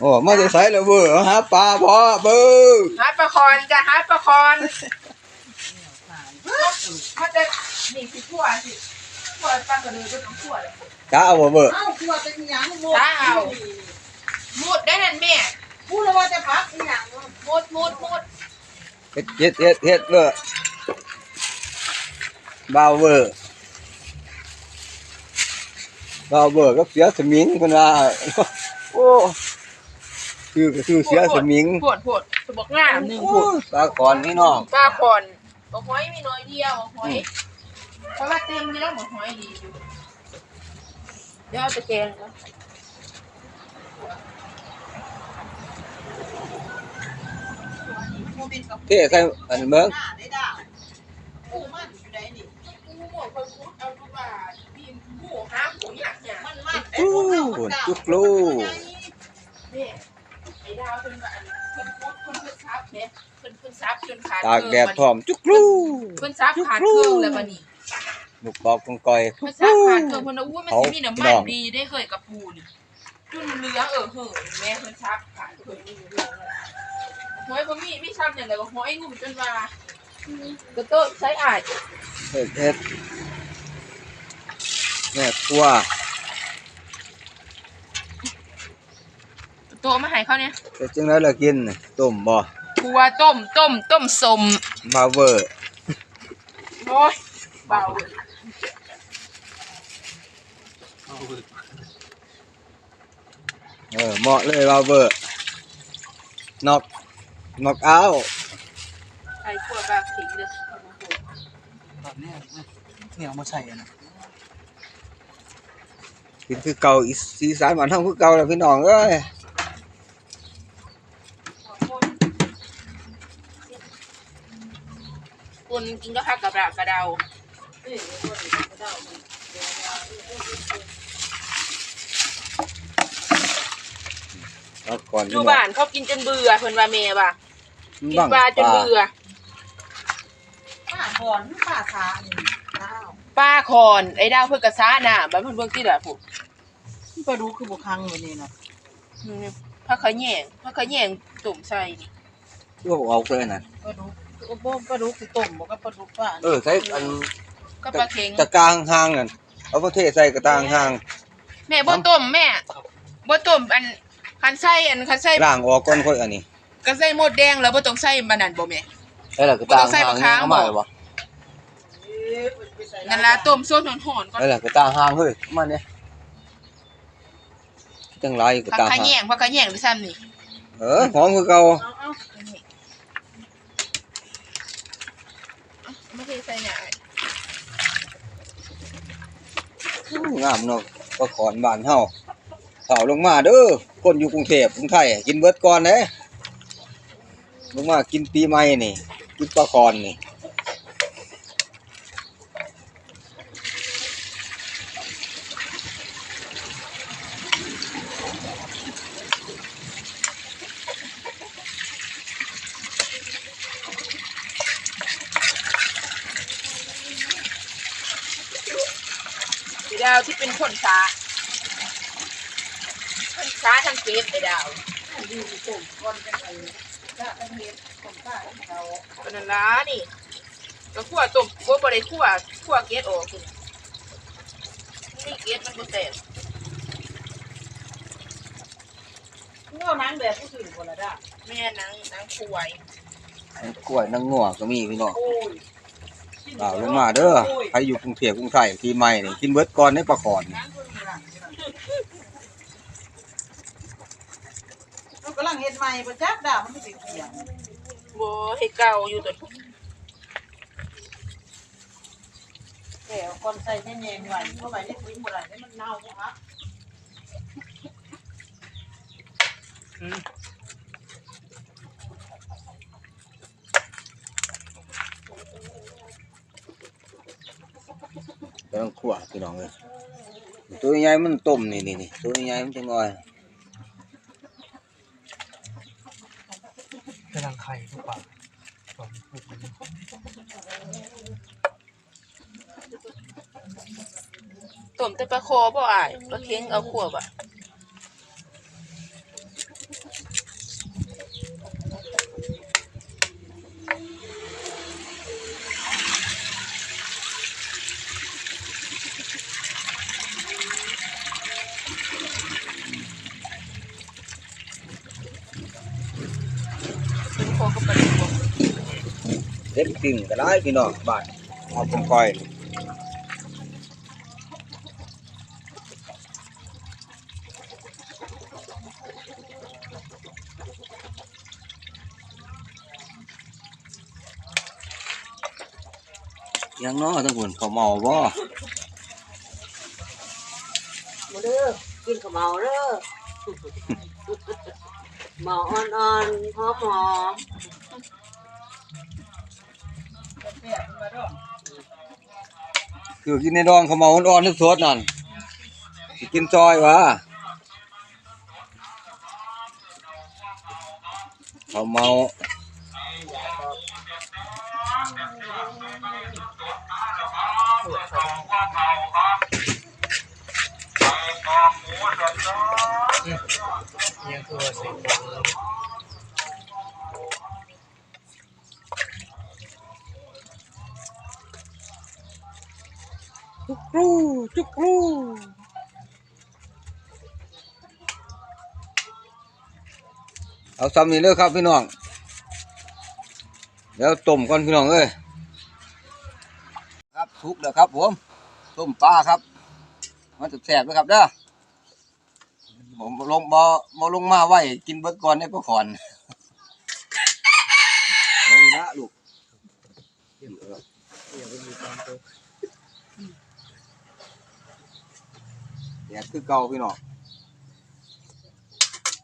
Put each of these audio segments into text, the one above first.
โอ้มาจะใส่แล้วเบ้อหาปลาพอเบ้อหาปลาคอนจะหาปลาคอนมันจะนี่สิขั่วสิขั่วปลากระเดือก็ต้องขั่วเลยจ้าเอาบ่เบ้อเอ้าขวดเป็นหยังหมดจ้าเอามุดได้นั่นแม่พูดแล้วว่าจะพักอีหยังมุดมุดมุดเฮ็ดเฮ็ดเฮ็ดเฮ็ดเบ้อบ่าวเบ้อบ่าวเบ้อกับเสือสมิงเพิ่นว่าโอ้ คือก็คือเสือสมิงปวดปวดสะบอกงามหนึ่งโอ้ปลาก่อนพี่น้องปลาคอนบกหอยมีน้อยเดียวบกหอยเพราะว่าเต็มอยู่แล้วบกหอยดีอยู่เดี๋ยวเอาตะแกรงนะโมเมนต์กับเท่ใส่อันเบิ่งหน้าได้ด่าผู้มันอยู่ไหนนี่กูหมดคนคุดเอาดูว่าพี่หมูห้ามหมูหยักเนี่ยมันมันโอ้จุกลูนี่ไอ้ ดาวเป็นแบบเพิ่นคุดเพิ่นเพิ่นซับเนี่ยเพิ่นเพิ่นซับจนขาดตากแดดพเคร้รื่อองมจุกลูเพิ่นซับขาดเครื่องแล้วบัดนี้ลูกกอกกงก้อยเพิ่นซับขาดเครื่องเพิ่นเอาอู้มันสิมีน้ำมันดีได้เคยกับปูนี่จุนเหลืองเออเฮ้อแม่เพิ่นซับขาดเครื่องนี่เรื่องหอยบ่มีมีซับอย่างไรบ่หอยงุ่มจนว่ากระโตะใช้อายเฮ็ดเฮ็ดแม่ตัว กระ โตะมาให้เขาเนี่ยเฮ็ดจังได๋ล่ะกินน่ะต้มบ่ทัวต้มต้มต้มสมมาเวอร์โอ้ยเบาเออเหมาะเลยมาเวอร์นอกนอกเอาไอ้ขัวปลาขิงเด้อแบบเนี้ยเนี่ยเอามาใส่อะนะกินคือเก่าอีสีสานบ้านเฮาคือเก่าแล้วพี่น้องเอ้ย คุณกินก็ฮักกับรากกระเดาเอาก่อนอพี่ยู่น้องบ้านเขากินจนเบื่อเพิ่นว่าแม่ว่ากินบังปลาจนเบื่อป้าถอนป้าสานี่อ้าวป้าคอนไอ้ดาวเพิ่นกระซ่าน่ะบัดเพิ่นเบิ่งติล่ะพุปลาดูคือบุคังอยู่นี่เนาะผักขะแยงผักขะแยงต้มใส่นี่ ก็เอาไปนั่นปลาดู ก็บ่ปลาดูคือต้มบ่ก็ปลาดูป้าเออใส่อันก็ปลาเค็งตะกร้างห่างนั่นเอาประเทศใส่กระตางห่างแม่บ่ต้มแม่บ่ต้มอันคันใส่อันคันใส่ล้างออกก่อนค่อยอันนี้ก็ใส่หมดแดงแล้วบ่ต้องใส่มันนั่นบ่แม่ใส่ละกระตางบ่ต้องใส่ห่างมะขามเอามาบ่เลยบ่นั่นล่ะต้มสดหอนๆก่อนใส่ละกระตางห่างเฮ้ยเอามาเนี่ยจังไรกระผักตางขะห่างแยงผักขะแยงหรือซ้ำนี่เออหอมคือเก่า ที่ใส่หน่ายงามเนาะก็ขอนบานเฮาเฒ่าลงมาเด้อคนอยู่กรุงเทพกรุงไทยกินเบิดก่อนเด้ลงมากินปีใหม่นี่ กินปลาคอนนี่ ดาวที่เป็นคนช้าคนช้าทั้งเฟซไอ้ดาวดูต้มก่อนจังได๋ป้าต้องเฮ็ดต้มป้าเขาเป็นนั่นล่ะนี่ก็ขั่วต้มบ่บ่ได้ขั่วขั่วเกล็ดออกคือนี่เกล็ดมันบ่แตกเงาหนังแบบผู้อื่นบ่ล่ะด้าแม่นางนางป่วยกล้วยนางงัวก็มีพี่น้อง โอ้ย เฒ่าลงมาเด้อใครอยู่กรุงเทพกรุงไทยปีใหม่นี่กินเบิดก่อนได้ปลาคอนนังคนนี้ล่ะเรากำลังเฮ็ดใหม่บ่จักดามันไม่เป็นเสียงบ่เฮ็ดเก่าอยู่ตัวแก้วก่อนใส่แน่ๆไว้เพราะไว้ในถุงบ่ได้ให้มันเน่าบ่ฮะ กำลังคั่วพี่น้องเอ้ยตัวใหญ่มันต้มนี่นี่นี่ตัวใหญ่มันจังน้อยกำลังไข่ทุกปากตอนพูดนี้ต้มแต่ปลาคอบ่อายปลาเค็งเอาขั่วบ่ ปิ้งก็ได้พี่น้องบานเอาปงก้อยยังเนาะทั้งคนเขาเมาบ่มาเด้อกินข้าวเมาเด้อเมาอ่อนๆหอมคื อกินในดองเขามาอ่อนๆทุกสดนั่นกินซอยวะเขาเมายังตัวสิจุ กรูจุกรูเอาซ้ำนี่เลยครับพี่น้อง เดี๋ยวต้มก่อนพี่น้องเอ้ยครับทุกแล้วครับผมต้มปลาครับ มันจะแสบเลยครับเด้อผมลงบ่บ่ลงมาไว้กินเบิดก่อนได้ก็ขอนละลูก เดี๋ยวไปมีความตัว เดี๋ยคือเก่าพี่น้อง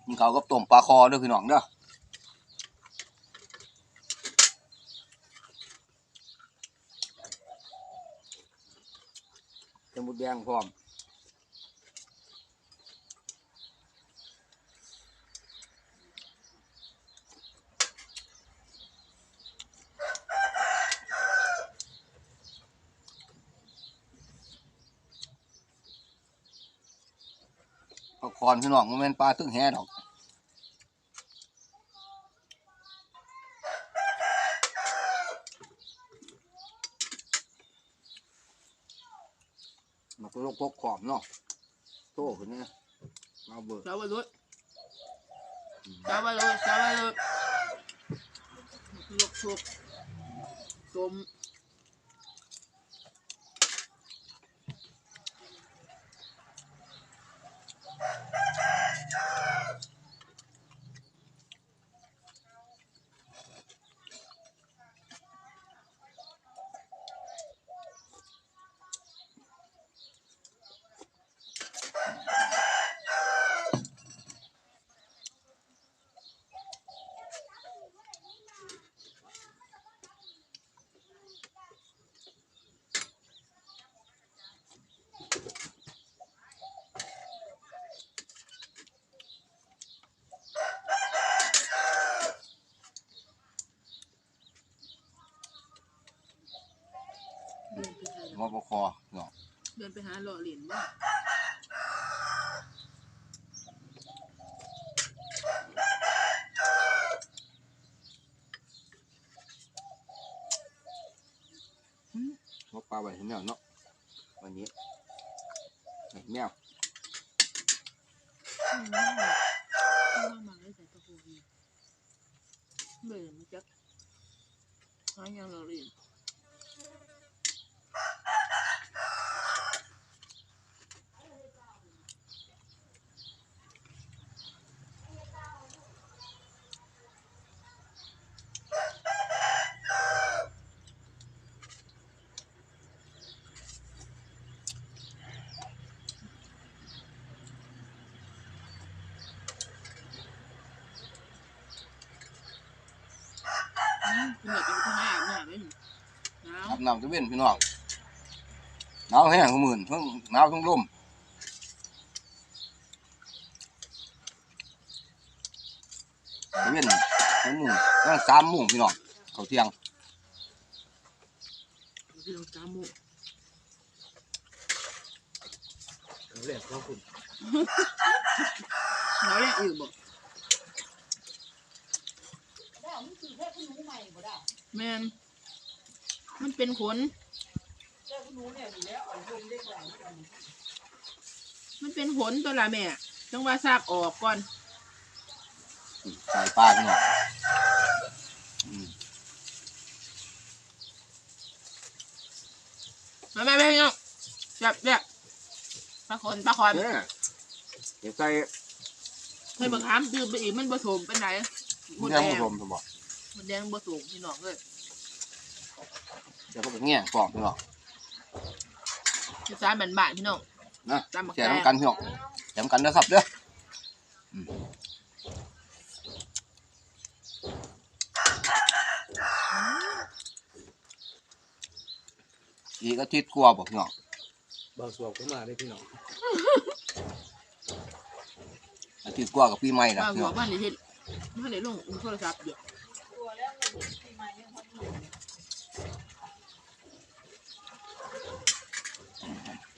กินเขากับต้มปลาคอด้วยพี่น้องเด้อจมุดแดงพร้อม ปลาคอนพี่น้องมันเป็นปลาตึ้งแห่ดอกมันก็ลกพกขอบเนาะโตขึ้นเนี่ยมาเบิดเช้าไปเลยเช้าไปเลยเช้าปกคอเนาะเดินไปหาหล่อเหรียญบ้างมาปลาไว้ให้แมวเนาะวันนี้ให้แมวมามาเลยใส่ตะปูนี่เบื่อมันจักหายังหล่อเหรียญ อืมคุณอยากจะไปทำอาบน้ำไหมห นาวอาบน้ำตะเวนพี่น้องหนาวแห้งขมื่นทั้งหนาวทั้งลมตะเวนทั้งหมู่ตั้งสามโมุงพี่น้องเขาเที่ยงที่เราตามหมูเรื่องของคุณแล้วเนี่ยอื่นบอกๆแล้วมันคือแค่คุณหนูใหม่บ่ได้แมน มันเป็นขนแค่คุณหนูเนี่ยอยู่แล้วอ่อนลมได้กว่ามันเป็นขนตัวละแม่ ต้องว่าซากออกก่อนใส่ปลาพี่น้องอืมมาแม่แม่พี่น้องแบบแบบปลาคอนปลาคอนเนี่ยเดี๋ยวใส่ให้บังคับดื่มไปอีกมันผสมเป็นไหนหมดแดแดงงผสมสมบอกหมดแดงผสมพี่น้องเลยเดี๋ยวพวกเงี้ยกรอบพี่น้องจะสารบานๆพี่น้อง นะตามหมักแจกแดงน้ำกันพี่น้องแจกน้ำกันเด้อครับเด้ออืมอีกอาทิตย์กลัวาบอกพี่น้องบางส่วนก็มาได้พี่น้องอาทิตย์กลัวากับปีใหม่นะป้าพี่บน้ออกงว่าในที่ว่าในลงโทรศัพท์เดี๋ยวตัวแล้วมันปีใหม่ยังพอดี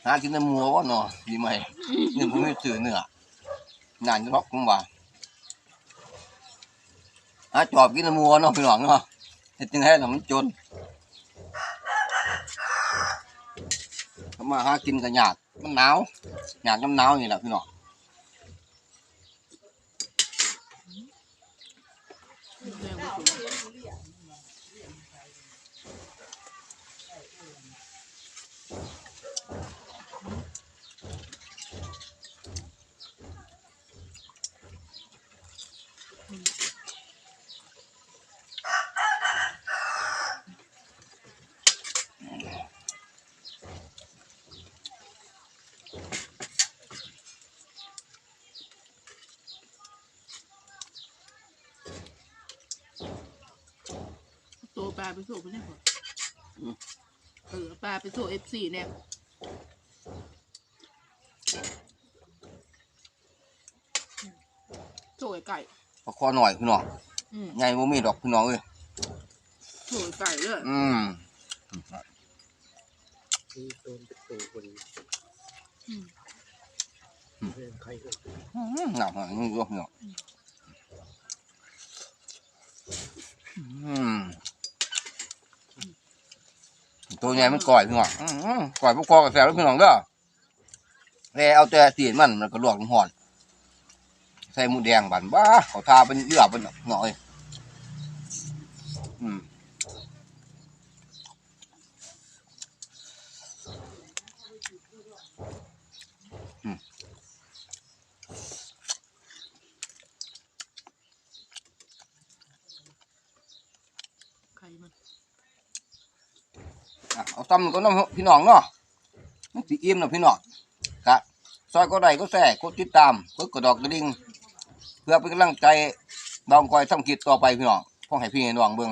หากินแต่หมัววะเนาะดีไหมเนี่ยผมไม่ซื้อเนื้อนานจะล็อกผมว่าหาจอบกินแต่หมัวเนาะพี่น้องเนาะเฮ็ดจังได๋น่ะมันจนมาหากินก็ยากมันหนาวยากน้ำหนาวนี่แหละพี่น้อง แดงผสม ตัวปลาไปสู่ไปเนี่ยก่อนเออปลาไปสู่เอฟซีเนี่ยโวยไก่ พอคอหน่อยพี่น้องอืมใหญ่บ่มีดอกพี่น้องเอ้ยโวยไก่เลยอืมที่ต้นเป็นตัวคนเป็นใครก็อืมหนักหน่อยนี่ก็พี่น้องอืมตัวใหญ่มันก่อยพี่น้องอืมก่อยพวกคอกับแสบแล้วพี่น้องเด้อแล้วเอาแต่ตีนมันมันก็ลวกน้ำห่อนใส่หมูแดงบันบ้าเขาทาเป็นเลือเป็นหน่อย อืมไข่มันอะเอาซ้ำก็น้องพี่น้องเนาะมันสีอิ่มเนาะพี่น้องครับซอยก็ได้ก็แส่กดติดตามกดกระดอกกระดิ่งเพื่อเป็นกำลังใจบางคอยทำคลิปต่อไปพี่น้องพ้อให้พี่ให้น้องเบิ้ง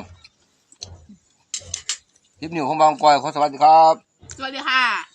คลิปนิวของบางกอยขอสวัสดีครับ สวัสดีค่ะ